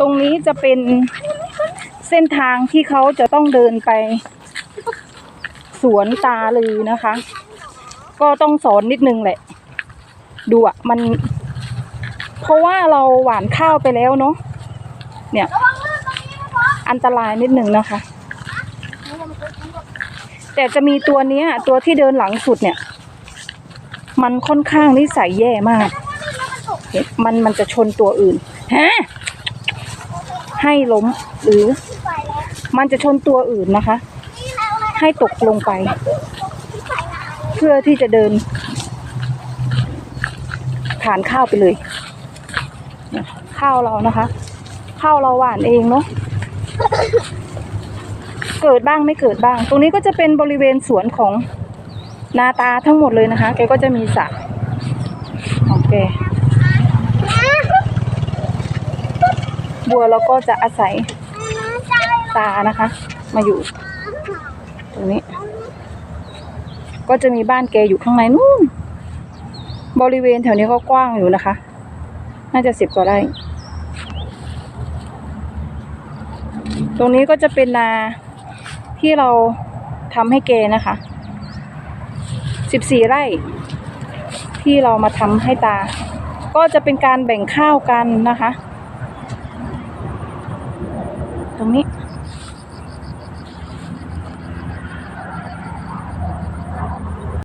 ตรงนี้จะเป็นเส้นทางที่เขาจะต้องเดินไป สวนตาลือนะคะ ก็ต้องสอนนิดนึงแหละ ดูอะมัน เพราะว่าเราหวานข้าวไปแล้วเนาะเนี่ย อันตรายนิดนึงนะคะ แต่จะมีตัวเนี้ย ตัวที่เดินหลังสุดเนี่ย มันค่อนข้างนิสัยแย่มาก มันมันจะชนตัวอื่นฮะให้ล้มหรือ มันจะชนตัวอื่นนะคะ ให้ตกลงไป เพื่อที่จะเดินผ่านข้าวไปเลยเนี่ยข้าวเรานะคะ ข้าวเราหว่านเองเนาะเกิดบ้างไม่เกิดบ้าง ตรงนี้ก็จะเป็นบริเวณสวนของนาตาทั้งหมดเลยนะคะ แกก็จะมีสระของแก บัวเราก็จะอาศัยตานะคะ มาอยู่ ตรงนี้ ก็จะมีบ้านแกอยู่ข้างในนู่น บริเวณแถวนี้ก็กว้างอยู่นะคะ น่าจะสิบกว่าไร่ตรงนี้ก็จะเป็นนาที่เราทำให้แกนะคะสิบสี่ไร่ ที่เรามาทำให้ตา ก็จะเป็นการแบ่งข้าวกันนะคะ তুমি